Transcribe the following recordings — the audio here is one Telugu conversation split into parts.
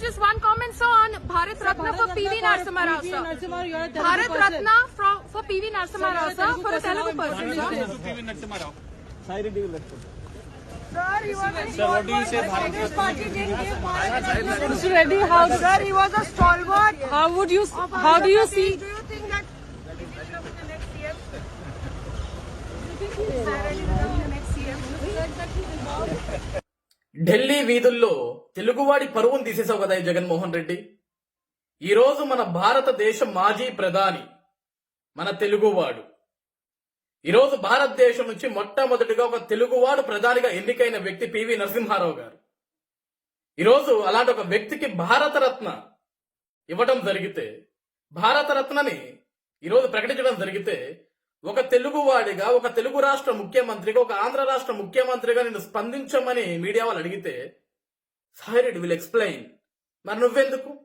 just one comment, sir, on Bharat Ratna for PV Narasimha Rao, PV sir. Narasimha, you are a Telugu Bharat person. Ratna for, for PV Narasimha Rao, sir, for a Telugu person, sir. Sir, he was a Sir, what do you say, Bharat Congress party didn't give Bharat Mr. Reddy, how, Sir, he was a stalwart. how would you, of how do you Andhra see, Pradesh. Do you think that he will become the next CM? Do you think Sir Reddy will become the next CM? Delhi వీధుల్లో తెలుగువాడి పరువును తీసేసావు కదా ఈ జగన్మోహన్ రెడ్డి? ఈరోజు మన భారతదేశ మాజీ ప్రధాని మన తెలుగువాడు. ఈరోజు భారతదేశం నుంచి మొట్టమొదటిగా ఒక తెలుగువాడు ప్రధానిగా ఎన్నికైన వ్యక్తి పివి నరసింహారావు గారు. ఈరోజు అలాంటి ఒక వ్యక్తికి భారతరత్న ఇవ్వడం జరిగితే భారతరత్నని ఈరోజు ప్రకటించడం జరిగితే ఒక తెలుగువాడిగా ఒక తెలుగు రాష్ట్ర ముఖ్యమంత్రిగా ఒక ఆంధ్ర రాష్ట్ర ముఖ్యమంత్రిగా నేను స్పందించమని మీడియా వాళ్ళు అడిగితే సాయిరెడ్డి విల్ ఎక్స్ప్లెయిన్ మరి నువ్వెందుకు?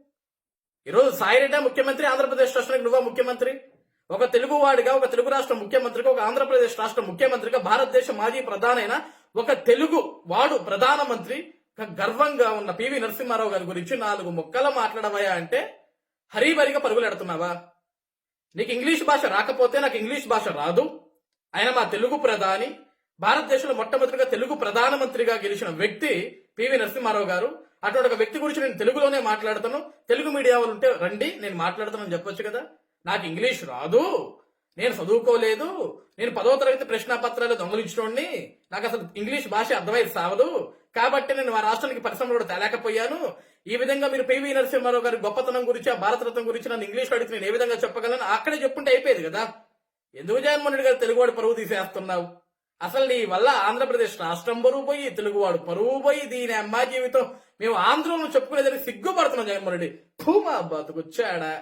ఈరోజు సాయిరెడ్డి ముఖ్యమంత్రి ఆంధ్రప్రదేశ్ రాష్ట్రానికి నువ్వా ముఖ్యమంత్రి? ఒక తెలుగువాడిగా ఒక తెలుగు రాష్ట్ర ముఖ్యమంత్రిగా ఒక ఆంధ్రప్రదేశ్ రాష్ట్ర ముఖ్యమంత్రిగా భారతదేశ మాజీ ప్రధానైన ఒక తెలుగు వాడు ప్రధానమంత్రి. గర్వంగా ఉన్న పివి నరసింహారావు గారి గురించి నాలుగు మొక్కలు మాట్లాడవయా అంటే హరీబరిగా పరుగులెడుతున్నావా నీకు ఇంగ్లీష్ భాష రాకపోతే నాకు ఇంగ్లీష్ భాష రాదు. ఆయన మా తెలుగు ప్రధాని. భారతదేశంలో మొట్టమొదటిగా తెలుగు ప్రధానమంత్రిగా గెలిచిన వ్యక్తి పివి నరసింహారావు గారు. అటువంటి ఒక వ్యక్తి గురించి నేను తెలుగులోనే మాట్లాడతాను. తెలుగు మీడియా వాళ్ళు ఉంటే రండి నేను మాట్లాడతానని చెప్పొచ్చు కదా. నాకు ఇంగ్లీష్ రాదు. నేను చదువుకోలేదు. నేను పదో తరగతి ప్రశ్న పత్రాలు దొంగలించడండి నాకు అసలు ఇంగ్లీష్ భాష అర్థమైతే సావదు. కాబట్టి నేను మా రాష్ట్రానికి పరిశ్రమలు కూడా తేలేకపోయాను. ఈ విధంగా మీరు పివి నరసింహారావు గారి గొప్పతనం గురించి ఆ భారతరత్నం గురించి నన్ను ఇంగ్లీష్ అడిగితే నేను ఏ విధంగా చెప్పగలను? అక్కడే చెప్పుంటే అయిపోయేది కదా. ఎందుకు జగన్మోహన్ రెడ్డి గారు తెలుగువాడు పరువు తీసేస్తున్నావు? అసలు నీ వల్ల ఆంధ్రప్రదేశ్ రాష్ట్రం బరువు పోయి తెలుగువాడు పరువు పోయి దీని అమ్మాయి జీవితం మేము ఆంధ్రంలో చెప్పుకునేదని సిగ్గుపడుతున్నాం జగన్మోహన్ రెడ్డి. భూమా బతుకొచ్చాడా